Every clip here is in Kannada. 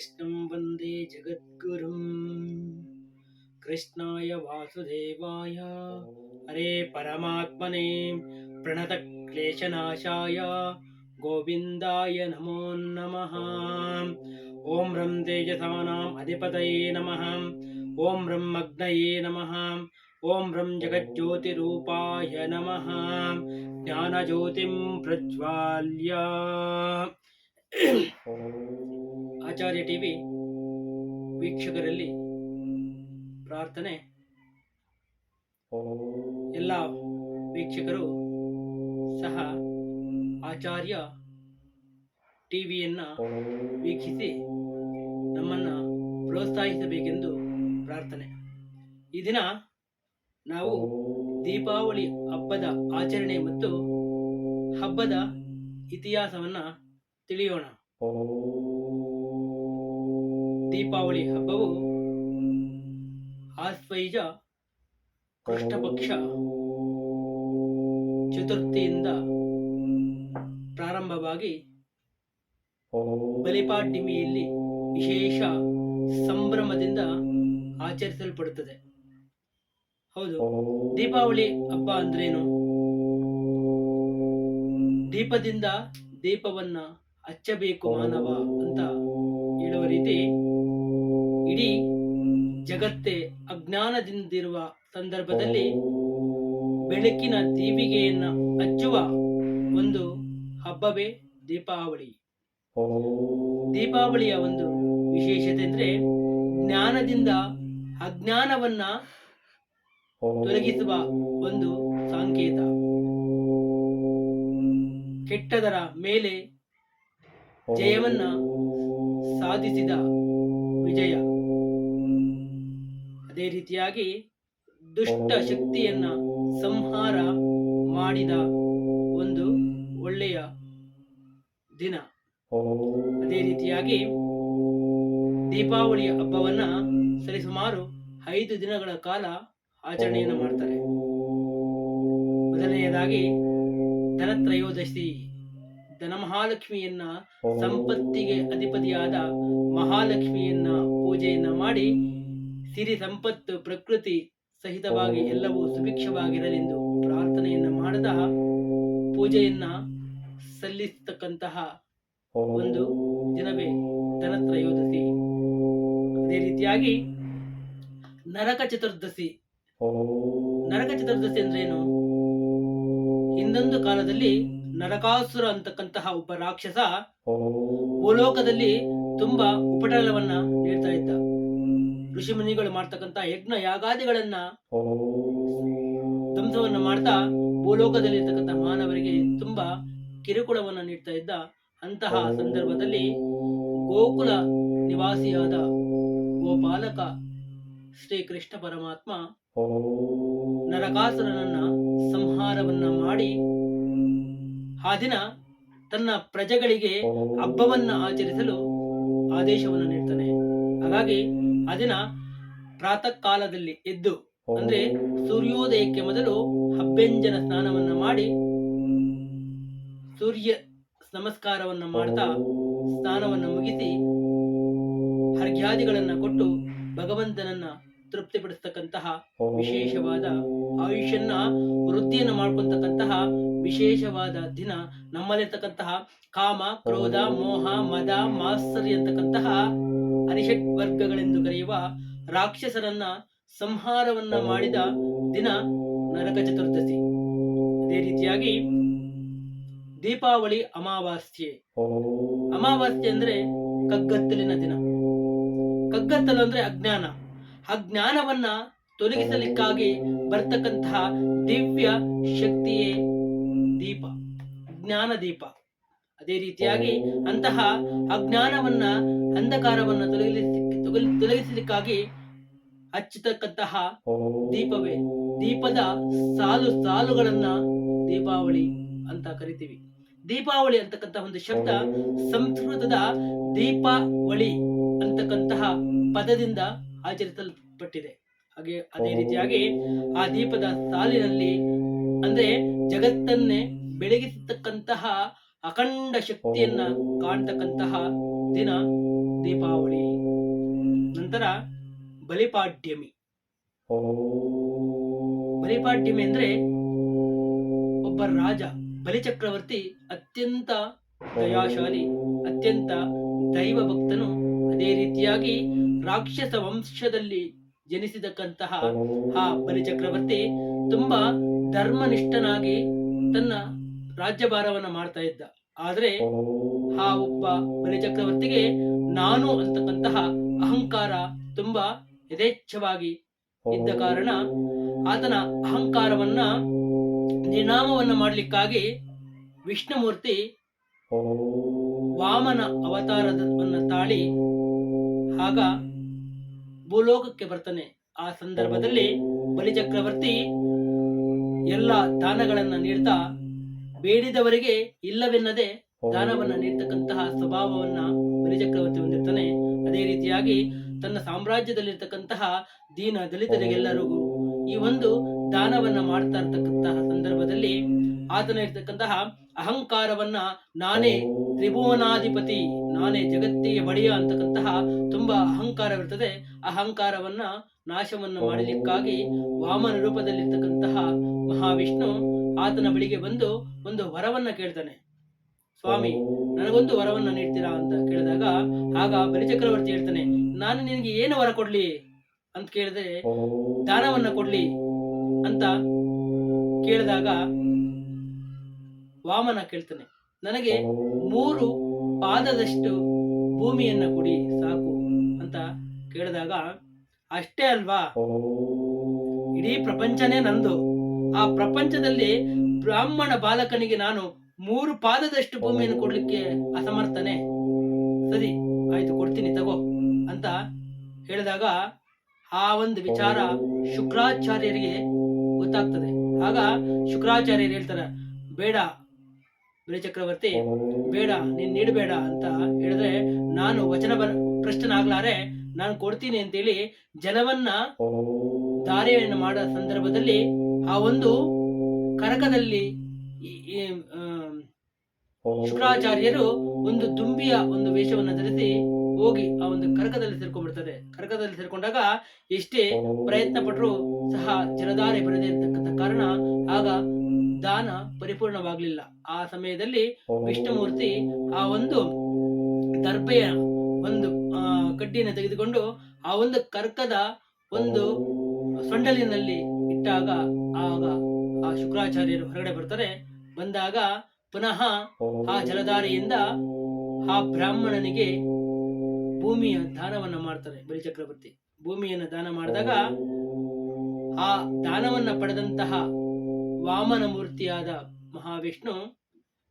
कृष्णं वंदे जगद्गुरुम् कृष्णाय वासुदेवाय, हरे परमात्मने प्रणतक्लेशनाशाय, गोविन्दाय नमो नमः। ॐ रं तेजसानाम् अधिपतये नमः। ॐ रं अग्नये नमः। ॐ रं जगज्योतिरूपाय नमः। ज्ञानज्योतिं प्रज्वाल्य। ಆಚಾರ್ಯ ಟಿವಿ ವೀಕ್ಷಕರಲ್ಲಿ ಪ್ರಾರ್ಥನೆ. ಎಲ್ಲ ವೀಕ್ಷಕರು ಸಹ ಆಚಾರ್ಯ ಟಿವಿಯನ್ನು ವೀಕ್ಷಿಸಿ ನಮ್ಮನ್ನು ಪ್ರೋತ್ಸಾಹಿಸಬೇಕೆಂದು ಪ್ರಾರ್ಥನೆ. ಈ ದಿನ ನಾವು ದೀಪಾವಳಿ ಹಬ್ಬದ ಆಚರಣೆ ಮತ್ತು ಹಬ್ಬದ ಇತಿಹಾಸವನ್ನು ತಿಳಿಯೋಣ. ದೀಪಾವಳಿ ಹಬ್ಬವು ಆಶ್ವಯುಜ ಕೃಷ್ಣಪಕ್ಷ ಚತುರ್ಥಿಯಿಂದ ಪ್ರಾರಂಭವಾಗಿ ಬಲಿಪಾಡ್ಯಮಿಯಲ್ಲಿ ವಿಶೇಷ ಸಂಭ್ರಮದಿಂದ ಆಚರಿಸಲ್ಪಡುತ್ತದೆ. ಹೌದು, ದೀಪಾವಳಿ ಹಬ್ಬ ಅಂದ್ರೇನು? ದೀಪದಿಂದ ದೀಪವನ್ನ ಹಚ್ಚಬೇಕು ಮಾನವ ಅಂತ ಹೇಳುವ ರೀತಿ ಇಡೀ ಜಗತ್ತೇ ಅಜ್ಞಾನದಿಂದಿರುವ ಸಂದರ್ಭದಲ್ಲಿ ಬೆಳಕಿನ ದೀಪಿಗೆಯನ್ನ ಹಚ್ಚುವ ಒಂದು ಹಬ್ಬವೇ ದೀಪಾವಳಿ. ದೀಪಾವಳಿಯ ಒಂದು ವಿಶೇಷತೆ ಅಂದ್ರೆ ಜ್ಞಾನದಿಂದ ಅಜ್ಞಾನವನ್ನ ತೊಲಗಿಸುವ ಒಂದು ಸಂಕೇತ. ಕೆಟ್ಟದರ ಮೇಲೆ ಜಯವನ್ನ ಸಾಧಿಸಿದ ವಿಜಯ. ಅದೇ ರೀತಿಯಾಗಿ ದುಷ್ಟ ಶಕ್ತಿಯನ್ನ ಸಂಹಾರ ಮಾಡಿದ ಒಂದು ಒಳ್ಳೆಯ ದಿನ. ಅದೇ ರೀತಿಯಾಗಿ ದೀಪಾವಳಿಯ ಹಬ್ಬವನ್ನ ಸರಿಸುಮಾರು ಐದು ದಿನಗಳ ಕಾಲ ಆಚರಣೆಯನ್ನು ಮಾಡ್ತಾರೆ. ಮೊದಲನೆಯದಾಗಿ ಧನತ್ರಯೋದಶಿ, ಧನಮಹಾಲಕ್ಷ್ಮಿಯನ್ನ ಸಂಪತ್ತಿಗೆ ಅಧಿಪತಿಯಾದ ಮಹಾಲಕ್ಷ್ಮಿಯನ್ನ ಪೂಜೆಯನ್ನ ಮಾಡಿ ಸಿರಿ ಸಂಪತ್ತು ಪ್ರಕೃತಿ ಸಹಿತವಾಗಿ ಎಲ್ಲವೂ ಸುಭಿಕ್ಷವಾಗಿರಲೆಂದು ಪ್ರಾರ್ಥನೆಯನ್ನ ಮಾಡದ ಪೂಜೆಯನ್ನ ಸಲ್ಲಿಸತಕ್ಕಂತಹ ಒಂದು ದಿನವೇ ಧನತ್ರಯೋದಶಿ ಅದೇ ರೀತಿಯಾಗಿ ನರಕ ಚತುರ್ದಶಿ. ನರಕ ಚತುರ್ದಶಿ ಅಂದ್ರೇನು? ಹಿಂದೊಂದು ಕಾಲದಲ್ಲಿ ನರಕಾಸುರ ಅಂತಕ್ಕಂತಹ ಒಬ್ಬ ರಾಕ್ಷಸ ಭೂಲೋಕದಲ್ಲಿ ತುಂಬಾ ಉಪಟಳವನ್ನ ನೀಡ್ತಾ ಇದ್ದ. ಋಷಿ ಮುನಿಗಳು ಮಾಡ್ತಕ್ಕಂತ ಯಜ್ಞ ಯಾಗಾದಿಗಳನ್ನ ಧ್ವಂಸವನ್ನ ಮಾಡ್ತಾ ಭೂಲೋಕದಲ್ಲಿ ಇರ್ತಕ್ಕಂಥ ಮಾನವರಿಗೆ ತುಂಬಾ ಕಿರುಕುಳವನ್ನ ನೀಡ್ತಾ ಇದ್ದ ಅಂತಹ ಸಂದರ್ಭದಲ್ಲಿ ಗೋಕುಲ ನಿವಾಸಿಯಾದ ಗೋಪಾಲಕ ಶ್ರೀ ಕೃಷ್ಣ ಪರಮಾತ್ಮ ನರಕಾಸುರನನ್ನ ಸಂಹಾರವನ್ನ ಮಾಡಿ ಆ ದಿನ ತನ್ನ ಪ್ರಜೆಗಳಿಗೆ ಹಬ್ಬವನ್ನ ಆಚರಿಸಲು ಆದೇಶವನ್ನು ನೀಡ್ತಾನೆ. ಹಾಗಾಗಿ ಆ ದಿನ ಪ್ರಾತಃ ಕಾಲದಲ್ಲಿ ಎದ್ದು, ಅಂದ್ರೆ ಸೂರ್ಯೋದಯಕ್ಕೆ ಮೊದಲು ಅಭ್ಯಂಜನ ಸ್ನಾನವನ್ನ ಮಾಡಿ, ಸೂರ್ಯ ನಮಸ್ಕಾರವನ್ನ ಮಾಡ್ತಾ ಸ್ನಾನವನ್ನ ಮುಗಿಸಿ ಅರ್ಘ್ಯಾದಿಗಳನ್ನ ಕೊಟ್ಟು ಭಗವಂತನನ್ನ ತೃಪ್ತಿಪಡಿಸ್ತಕ್ಕಂತಹ ವಿಶೇಷವಾದ ಆಯುಷ್ಯನ್ನ ವೃದ್ಧಿಯನ್ನು ಮಾಡ್ಕೊಂತಕ್ಕಂತಹ ವಿಶೇಷವಾದ ದಿನ ನಮ್ಮಲ್ಲಿರ್ತಕ್ಕಂತಹ ಕಾಮ, ಕ್ರೋಧ, ಮೋಹ, ಮದ, ಮಾತ್ಸರ್ಯ ಅಂತಕ್ಕಂತಹ ಅರಿಷಟ್ ವರ್ಗಗಳೆಂದು ಕರೆಯುವ ರಾಕ್ಷಸರನ್ನ ಸಂಹಾರವನ್ನ ಮಾಡಿದ ದಿನ ನರಕ ಚತುರ್ದಶಿ. ಅದೇ ರೀತಿಯಾಗಿ ದೀಪಾವಳಿ ಅಮಾವಾಸ್ಯೆ. ಅಮಾವಾಸ್ಯೆ ಅಂದ್ರೆ ಕಗ್ಗತ್ತಲಿನ ದಿನ. ಕಗ್ಗತ್ತಲು ಅಂದ್ರೆ ಅಜ್ಞಾನ. ಅಜ್ಞಾನವನ್ನ ತೊಲಗಿಸಲಿಕ್ಕಾಗಿ ಬರ್ತಕ್ಕಂತಹ ದಿವ್ಯ ಶಕ್ತಿಯೇ ದೀಪ. ಜ್ಞಾನ ದೀಪ ಅದೇ ರೀತಿಯಾಗಿ ಅಂತಹ ಅಜ್ಞಾನವನ್ನ ಅಂಧಕಾರವನ್ನ ತೊಲಗಿಸಿ ತೊಲಗಿಸಲಿಕ್ಕಾಗಿ ಹಚ್ಚತಕ್ಕಂತಹ ದೀಪವೇ. ದೀಪದ ಸಾಲು ಸಾಲುಗಳನ್ನ ದೀಪಾವಳಿ ಅಂತ ಕರಿತೀವಿ. ದೀಪಾವಳಿ ಅಂತಕ್ಕಂತಹ ಒಂದು ಶಬ್ದ ಸಂಸ್ಕೃತದ ದೀಪಾವಳಿ ಅಂತಕ್ಕಂತಹ ಪದದಿಂದ ಆಚರಿಸಲ್ಪಟ್ಟಿದೆ. ಹಾಗೆ ಅದೇ ರೀತಿಯಾಗಿ ಆ ದೀಪದ ಸಾಲಿನಲ್ಲಿ ಅಂದ್ರೆ ಜಗತ್ತನ್ನೇ ಬೆಳಗಿಸತಕ್ಕಂತಹ ಅಖಂಡ ಶಕ್ತಿಯನ್ನ ಕಾಣ್ತಕ್ಕಂತಹ ದಿನ ದೀಪಾವಳಿ. ನಂತರ ಬಲಿಪಾಡ್ಯಮಿ. ಬಲಿಪಾಡ್ಯಮಿ ಅಂದ್ರೆ ಒಬ್ಬ ರಾಜ, ಬಲಿಚಕ್ರವರ್ತಿ, ಅತ್ಯಂತ ದಯಾಶಾಲಿ, ಅತ್ಯಂತ ದೈವ ಭಕ್ತನು ಅದೇ ರೀತಿಯಾಗಿ ರಾಕ್ಷಸ ವಂಶದಲ್ಲಿ ಜನಿಸಿದಕ್ಕಂತಹ ಆ ಬಲಿಚಕ್ರವರ್ತಿ ತುಂಬಾ ಧರ್ಮನಿಷ್ಠನಾಗಿ ತನ್ನ ರಾಜ್ಯಭಾರವನ್ನ ಮಾಡ್ತಾ ಇದ್ದ. ಆದ್ರೆ ಆ ಒಬ್ಬ ಬಲಿಚಕ್ರವರ್ತಿಗೆ ನಾನು ಅಂತಕ್ಕಂತಹ ಅಹಂಕಾರ ತುಂಬಾ ಯಥೇಚ್ಛವಾಗಿ ಇದ್ದ ಕಾರಣ ಆತನ ಅಹಂಕಾರವನ್ನ ನಿನಾಮವನ್ನ ಮಾಡಲಿಕ್ಕಾಗಿ ವಿಷ್ಣುಮೂರ್ತಿ ವಾಮನ ಅವತಾರವನ್ನ ತಾಳಿ ಆಗ ಭೂಲೋಕಕ್ಕೆ ಬರ್ತಾನೆ. ಆ ಸಂದರ್ಭದಲ್ಲಿ ಬಲಿಚಕ್ರವರ್ತಿ ಎಲ್ಲ ದಾನಗಳನ್ನ ನೀಡ್ತಾ ಬೇಡಿದವರಿಗೆ ಇಲ್ಲವೆನ್ನದೆ ದಾನವನ್ನ ನೀಡ್ತಕ್ಕಂತಹ ಸ್ವಭಾವವನ್ನ ಬಲಿಚಕ್ರವರ್ತಿ ಹೊಂದಿರ್ತಾನೆ ಅದೇ ರೀತಿಯಾಗಿ ತನ್ನ ಸಾಮ್ರಾಜ್ಯದಲ್ಲಿರ್ತಕ್ಕಂತಹ ದೀನ ದಲಿತರಿಗೆಲ್ಲರಿಗೂ ಈ ಒಂದು ದಾನವನ್ನ ಮಾಡ್ತಾ ಇರ್ತಕ್ಕಂತಹ ಸಂದರ್ಭದಲ್ಲಿ ಆತನ ಇರ್ತಕ್ಕಂತಹ ಅಹಂಕಾರವನ್ನ ನಾನೇ ತ್ರಿಭುವನಾಧಿಪತಿ, ನಾನೇ ಜಗತ್ತಿಗೆ ಒಡೆಯ ಅಂತಕ್ಕಂತಹ ತುಂಬಾ ಅಹಂಕಾರವಿರ್ತದೆ ಅಹಂಕಾರವನ್ನ ನಾಶವನ್ನ ಮಾಡಲಿಕ್ಕಾಗಿ ವಾಮನ ರೂಪದಲ್ಲಿರ್ತಕ್ಕಂತಹ ಮಹಾವಿಷ್ಣು ಆತನ ಬಳಿಗೆ ಬಂದು ಒಂದು ವರವನ್ನ ಕೇಳ್ತಾನೆ. ಸ್ವಾಮಿ, ನನಗೊಂದು ವರವನ್ನ ನೀಡ್ತೀರಾ ಅಂತ ಕೇಳಿದಾಗ, ಆಗ ಬಲಿಚಕ್ರವರ್ತಿ ಹೇಳ್ತಾನೆ, ನಾನು ನಿನಗೆ ಏನು ವರ ಕೊಡ್ಲಿ? ಅಂತ ಕೇಳಿದ್ರೆ, ದಾನವನ್ನ ಕೊಡ್ಲಿ ಅಂತ ಕೇಳಿದಾಗ ವಾಮನ ಕೇಳ್ತಾನೆ, ನನಗೆ ಮೂರು ಪಾದದಷ್ಟು ಭೂಮಿಯನ್ನ ಕೊಡಿ, ಸಾಕು ಅಂತ ಕೇಳಿದಾಗ, ಅಷ್ಟೇ ಅಲ್ವಾ? ಇಡೀ ಪ್ರಪಂಚನೇ ನಂದು. ಆ ಪ್ರಪಂಚದಲ್ಲಿ ಬ್ರಾಹ್ಮಣ ಬಾಲಕನಿಗೆ ನಾನು ಮೂರು ಪಾದದಷ್ಟು ಭೂಮಿಯನ್ನು ಕೊಡ್ಲಿಕ್ಕೆ ಅಸಮರ್ಥನೆ. ಸರಿ, ಆಯ್ತು, ಕೊಡ್ತೀನಿ, ತಗೋ ಅಂತ ಹೇಳಿದಾಗ ಆ ಒಂದು ವಿಚಾರ ಶುಕ್ರಾಚಾರ್ಯರಿಗೆ ಗೊತ್ತಾಗ್ತದೆ. ಆಗ ಶುಕ್ರಾಚಾರ್ಯರು ಹೇಳ್ತಾರೆ, ಬೇಡ ಚಕ್ರವರ್ತಿ ಬೇಡ, ನೀನ್ ನೀಡಬೇಡ ಅಂತ ಹೇಳಿದ್ರೆ ನಾನು ವಚನ ಬರ ಪ್ರಶ್ನಾಗ್ಲಾರೆ ನಾನು ಕೊಡ್ತೀನಿ ಅಂತೇಳಿ ಜನವನ್ನ ದಾರಿಯನ್ನು ಮಾಡೋ ಸಂದರ್ಭದಲ್ಲಿ ಆ ಒಂದು ಕರಕದಲ್ಲಿ ಶುಕ್ರಾಚಾರ್ಯರು ಒಂದು ದುಂಬಿಯ ಒಂದು ವೇಷವನ್ನು ಧರಿಸಿ ಹೋಗಿ ಆ ಒಂದು ಕರಕದಲ್ಲಿ ಸೇರ್ಕೊಂಡ್ಬಿಡ್ತಾರೆ. ಕರಕದಲ್ಲಿ ಸೇರ್ಕೊಂಡಾಗ ಎಷ್ಟೇ ಪ್ರಯತ್ನ ಪಟ್ಟರು ಸಹ ಜಲಧಾರೆ ಬರದೇ ಇರತಕ್ಕಂತ ಕಾರಣ ಆಗ ದಾನ ಪರಿಪೂರ್ಣವಾಗಲಿಲ್ಲ. ಆ ಸಮಯದಲ್ಲಿ ವಿಷ್ಣುಮೂರ್ತಿ ಆ ಒಂದು ದರ್ಬೆಯ ಒಂದು ಕಡ್ಡಿಯನ್ನು ತೆಗೆದುಕೊಂಡು ಆ ಒಂದು ಕರ್ಕದ ಒಂದು ಸೊಂಡಲಿನಲ್ಲಿ ಇಟ್ಟಾಗ ಆಗ ಆ ಶುಕ್ರಾಚಾರ್ಯರು ಹೊರಗಡೆ ಬರ್ತಾರೆ. ಬಂದಾಗ ಪುನಃ ಆ ಜಲಧಾರೆಯಿಂದ ಆ ಬ್ರಾಹ್ಮಣನಿಗೆ ಭೂಮಿಯ ದಾನವನ್ನ ಮಾಡ್ತಾರೆ ಬಲಿಚಕ್ರವರ್ತಿ ಭೂಮಿಯನ್ನು ದಾನ ಮಾಡಿದಾಗ ಆ ದಾನವನ್ನ ಪಡೆದಂತಹ ವಾಮನ ಮೂರ್ತಿಯಾದ ಮಹಾವಿಷ್ಣು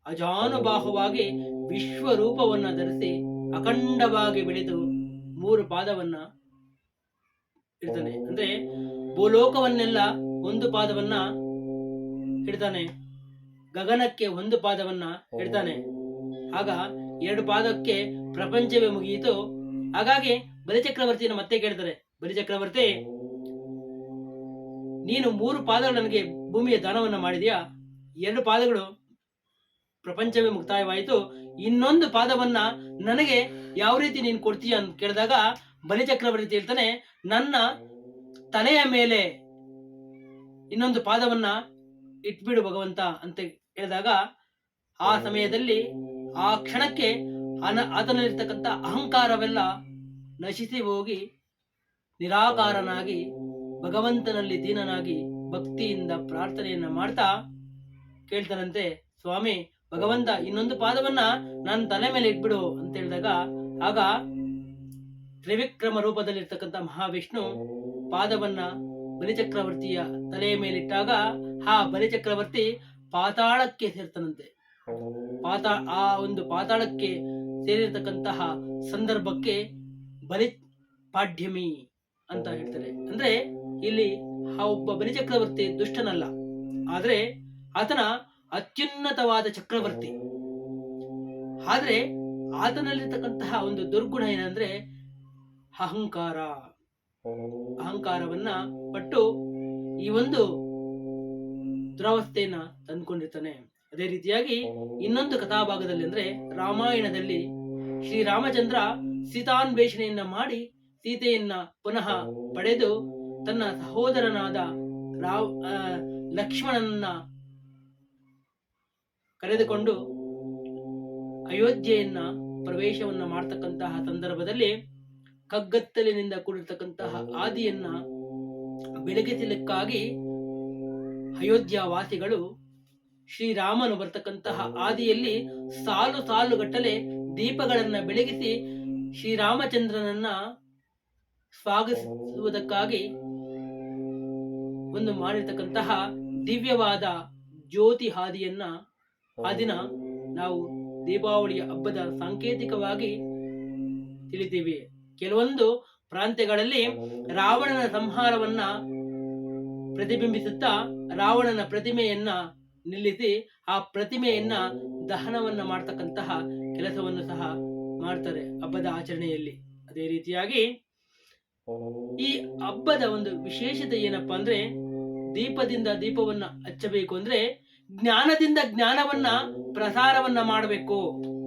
ಅಜಾನುಬಾಹುವಾಗಿ ವಿಶ್ವರೂಪವನ್ನ ಧರಿಸಿ ಅಖಂಡವಾಗಿ ಬೆಳೆದು ಮೂರು ಪಾದವನ್ನ ಇಡ್ತಾನೆ. ಅಂದ್ರೆ ಭೂಲೋಕವನ್ನೆಲ್ಲ ಒಂದು ಪಾದವನ್ನ ಇಡ್ತಾನೆ. ಗಗನಕ್ಕೆ ಒಂದು ಪಾದವನ್ನ ಇಡ್ತಾನೆ. ಆಗ ಎರಡು ಪಾದಕ್ಕೆ ಪ್ರಪಂಚವೇ ಮುಗಿಯಿತು. ಹಾಗಾಗಿ ಬಲಿಚಕ್ರವರ್ತಿಯನ್ನು ಮತ್ತೆ ಕೇಳ್ತಾರೆ, ಬಲಿಚಕ್ರವರ್ತಿ, ನೀನು ಮೂರು ಪಾದಗಳು ನನಗೆ ಭೂಮಿಯ ದಾನವನ್ನ ಮಾಡಿದ್ಯಾ? ಎರಡು ಪಾದಗಳು ಪ್ರಪಂಚವೇ ಮುಕ್ತಾಯವಾಯಿತು. ಇನ್ನೊಂದು ಪಾದವನ್ನ ನನಗೆ ಯಾವ ರೀತಿ ನೀನು ಕೊಡ್ತೀಯ ಅಂತ ಕೇಳಿದಾಗ ಬಲಿಚಕ್ರವರ್ತಿ ಹೇಳ್ತಾನೆ, ನನ್ನ ತಲೆಯ ಮೇಲೆ ಇನ್ನೊಂದು ಪಾದವನ್ನ ಇಟ್ಬಿಡು ಭಗವಂತ ಅಂತ ಹೇಳಿದಾಗ ಆ ಸಮಯದಲ್ಲಿ ಆ ಕ್ಷಣಕ್ಕೆ ಅನ ಅದನಲ್ಲಿರ್ತಕ್ಕಂಥ ಅಹಂಕಾರವೆಲ್ಲ ನಶಿಸಿ ಹೋಗಿ ನಿರಾಕಾರನಾಗಿ ಭಗವಂತನಲ್ಲಿ ದೀನನಾಗಿ ಭಕ್ತಿಯಿಂದ ಪ್ರಾರ್ಥನೆಯನ್ನ ಮಾಡ್ತಾ ಕೇಳ್ತಾನಂತೆ ಸ್ವಾಮಿ ಭಗವಂತ ಇನ್ನೊಂದು ಪಾದವನ್ನ ನನ್ನ ತಲೆ ಮೇಲೆ ಇಟ್ಬಿಡು ಅಂತ ಹೇಳಿದಾಗ ಆಗ ತ್ರಿವಿಕ್ರಮ ರೂಪದಲ್ಲಿರ್ತಕ್ಕಂಥ ಮಹಾವಿಷ್ಣು ಪಾದವನ್ನ ಬಲಿಚಕ್ರವರ್ತಿಯ ತಲೆಯ ಮೇಲಿಟ್ಟಾಗ ಆ ಬಲಿಚಕ್ರವರ್ತಿ ಪಾತಾಳಕ್ಕೆ ಸೇರ್ತಾನಂತೆ. ಪಾತಾ, ಆ ಒಂದು ಪಾತಾಳಕ್ಕೆ ಸೇರಿರ್ತಕ್ಕಂತಹ ಸಂದರ್ಭಕ್ಕೆ ಬಲಿ ಪಾಡ್ಯಮಿ ಅಂತ ಹೇಳ್ತಾರೆ. ಅಂದ್ರೆ ಇಲ್ಲಿ ಆ ಒಬ್ಬ ಬಲಿ ಚಕ್ರವರ್ತಿ ದುಷ್ಟನಲ್ಲ. ಆದ್ರೆ ಆತನ ಅತ್ಯುನ್ನತವಾದ ಚಕ್ರವರ್ತಿ. ಆದ್ರೆ ಆತನಲ್ಲಿರ್ತಕ್ಕಂತಹ ಒಂದು ದುರ್ಗುಣ ಏನಂದ್ರೆ ಅಹಂಕಾರ. ಅಹಂಕಾರವನ್ನ ಪಟ್ಟು ಈ ಒಂದು ದುರವಸ್ಥೆಯನ್ನ ತಂದುಕೊಂಡಿರ್ತಾನೆ. ಅದೇ ರೀತಿಯಾಗಿ ಇನ್ನೊಂದು ಕಥಾಭಾಗದಲ್ಲಿ ಅಂದ್ರೆ ರಾಮಾಯಣದಲ್ಲಿ ಶ್ರೀರಾಮಚಂದ್ರ ಸೀತಾನ್ವೇಷಣೆಯನ್ನ ಮಾಡಿ ಸೀತೆಯನ್ನ ಪುನಃ ಪಡೆದು ತನ್ನ ಸಹೋದರನಾದ ರಾವ್ ಲಕ್ಷ್ಮಣನನ್ನ ಕರೆದುಕೊಂಡು ಅಯೋಧ್ಯೆಯನ್ನ ಪ್ರವೇಶವನ್ನ ಮಾಡ್ತಕ್ಕಂತಹ ಸಂದರ್ಭದಲ್ಲಿ ಕಗ್ಗತ್ತಲಿನಿಂದ ಕೂಡಿರ್ತಕ್ಕಂತಹ ಆದಿಯನ್ನ ಬೆಳಗಿಸಲಿಕ್ಕಾಗಿ ಅಯೋಧ್ಯ ವಾಸಿಗಳು ಶ್ರೀರಾಮನು ಬರ್ತಕ್ಕಂತಹ ಆದಿಯಲ್ಲಿ ಸಾಲು ಸಾಲುಗಟ್ಟಲೆ ದೀಪಗಳನ್ನ ಬೆಳಗಿಸಿ ಶ್ರೀರಾಮಚಂದ್ರನನ್ನ ಸ್ವಾಗತಿಸುವುದಕ್ಕಾಗಿ ಒಂದು ಮಾಡಿರ್ತಕ್ಕಂತಹ ದಿವ್ಯವಾದ ಜ್ಯೋತಿ ಹಾದಿಯನ್ನ ಆ ದಿನ ನಾವು ದೀಪಾವಳಿಯ ಹಬ್ಬದ ಸಾಂಕೇತಿಕವಾಗಿ ತಿಳಿತೀವಿ ಕೆಲವೊಂದು ಪ್ರಾಂತ್ಯಗಳಲ್ಲಿ ರಾವಣನ ಸಂಹಾರವನ್ನ ಪ್ರತಿಬಿಂಬಿಸುತ್ತಾ ರಾವಣನ ಪ್ರತಿಮೆಯನ್ನ ನಿಲ್ಲಿಸಿ ಆ ಪ್ರತಿಮೆಯನ್ನ ದಹನವನ್ನ ಮಾಡ್ತಕ್ಕಂತಹ ಕೆಲಸವನ್ನು ಸಹ ಮಾಡ್ತಾರೆ ಹಬ್ಬದ ಆಚರಣೆಯಲ್ಲಿ. ಅದೇ ರೀತಿಯಾಗಿ ಈ ಹಬ್ಬದ ಒಂದು ವಿಶೇಷತೆ ಏನಪ್ಪಾ ಅಂದ್ರೆ ದೀಪದಿಂದ ದೀಪವನ್ನ ಹಚ್ಚಬೇಕು ಅಂದ್ರೆ ಜ್ಞಾನದಿಂದ ಜ್ಞಾನವನ್ನ ಪ್ರಸಾರವನ್ನ ಮಾಡಬೇಕು.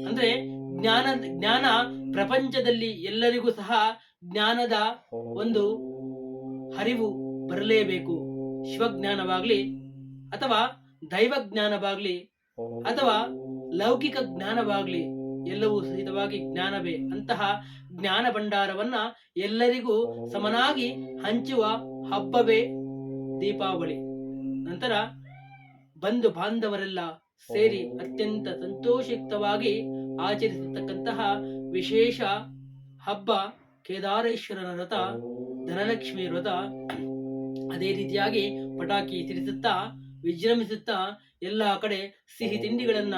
ಅಂದ್ರೆ ಜ್ಞಾನ ಜ್ಞಾನ ಪ್ರಪಂಚದಲ್ಲಿ ಎಲ್ಲರಿಗೂ ಸಹ ಜ್ಞಾನದ ಒಂದು ಹರಿವು ಬರಲೇಬೇಕು. ಶಿವಜ್ಞಾನವಾಗ್ಲಿ ಅಥವಾ ದೈವ ಜ್ಞಾನವಾಗ್ಲಿ ಅಥವಾ ಲೌಕಿಕ ಜ್ಞಾನವಾಗ್ಲಿ ಎಲ್ಲವೂ ಸಹಿತವಾಗಿ ಜ್ಞಾನವೇ ಅಂತಹ ಜ್ಞಾನ ಭಂಡಾರವನ್ನ ಎಲ್ಲರಿಗೂ ಸಮನಾಗಿ ಹಂಚುವ ಹಬ್ಬವೇ ದೀಪಾವಳಿ. ನಂತರ ಬಂಧು ಬಾಂಧವರೆಲ್ಲ ಸೇರಿ ಅತ್ಯಂತ ಸಂತೋಷಯುಕ್ತವಾಗಿ ಆಚರಿಸತಕ್ಕಂತಹ ವಿಶೇಷ ಹಬ್ಬ ಕೇದಾರೇಶ್ವರನ ವ್ರತ ಧನಲಕ್ಷ್ಮಿ ವ್ರತ ಅದೇ ರೀತಿಯಾಗಿ ಪಟಾಕಿ ಸಿಡಿಸುತ್ತಾ, ವಿಜೃಂಭಿಸುತ್ತಾ ಎಲ್ಲ ಕಡೆ ಸಿಹಿ ತಿಂಡಿಗಳನ್ನ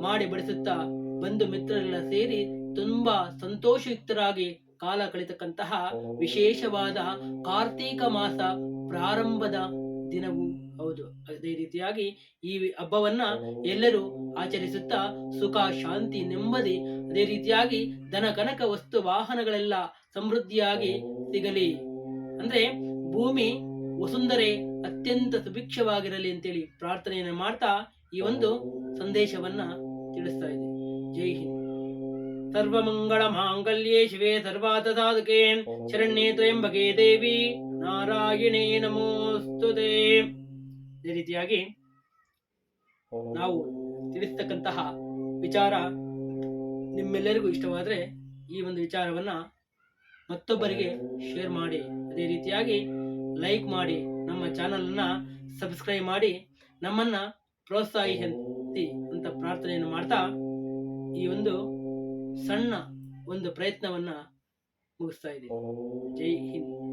ಮಾಡಿ ಬಡಿಸುತ್ತಾ ಬಂಧು ಮಿತ್ರರೆಲ್ಲ ಸೇರಿ ತುಂಬಾ ಸಂತೋಷಯುಕ್ತರಾಗಿ ಕಾಲ ಕಳಿತಕ್ಕಂತಹ ವಿಶೇಷವಾದ ಕಾರ್ತೀಕ ಮಾಸ ಪ್ರಾರಂಭದ ದಿನವೂ ಹೌದು. ಅದೇ ರೀತಿಯಾಗಿ ಈ ಹಬ್ಬವನ್ನ ಎಲ್ಲರೂ ಆಚರಿಸುತ್ತಾ ಸುಖ, ಶಾಂತಿ, ನೆಮ್ಮದಿ, ಅದೇ ರೀತಿಯಾಗಿ ಕನಕ, ವಸ್ತು, ವಾಹನಗಳೆಲ್ಲ ಸಮೃದ್ಧಿಯಾಗಿ ಸಿಗಲಿ. ಅಂದ್ರೆ ಭೂಮಿ ವಸುಂಧರೆ ಅತ್ಯಂತ ಸುಭಿಕ್ಷವಾಗಿರಲಿ ಅಂತೇಳಿ ಪ್ರಾರ್ಥನೆಯನ್ನು ಮಾಡ್ತಾ ಈ ಒಂದು ಸಂದೇಶವನ್ನ ತಿಳಿಸ್ತಾ ಇದೆ. ಜೈ ಹಿಂದ್. ಸರ್ವಮಂಗಳ ಮಾಂಗಲ್ಯೇ ಶಿವೆ ಸರ್ವಾತಸಾಧಕೆ ಶರಣ್ಯೇ ತ್ರ್ಯಂಬಕೆ ದೇವಿ ನಾರಾಯಣೇ ನಮೋಸ್ತುತೆ. ಅದೇ ರೀತಿಯಾಗಿ ನಾವು ತಿಳಿಸ್ತಕ್ಕಂತಹ ವಿಚಾರ ನಿಮ್ಮೆಲ್ಲರಿಗೂ ಇಷ್ಟವಾದ್ರೆ ಈ ಒಂದು ವಿಚಾರವನ್ನ ಮತ್ತೊಬ್ಬರಿಗೆ ಶೇರ್ ಮಾಡಿ. ಅದೇ ರೀತಿಯಾಗಿ ಲೈಕ್ ಮಾಡಿ ನಮ್ಮ ಚಾನಲನ್ನ ಸಬ್ಸ್ಕ್ರೈಬ್ ಮಾಡಿ ನಮ್ಮನ್ನ ಪ್ರೋತ್ಸಾಹಿಸಿ ಅಂತ ಪ್ರಾರ್ಥನೆಯನ್ನು ಮಾಡ್ತಾ ಈ ಒಂದು ಸಣ್ಣ ಒಂದು ಪ್ರಯತ್ನವನ್ನ ಮುಗಿಸ್ತಾ ಇದ್ದೀವಿ ಜೈ ಹಿಂದ್.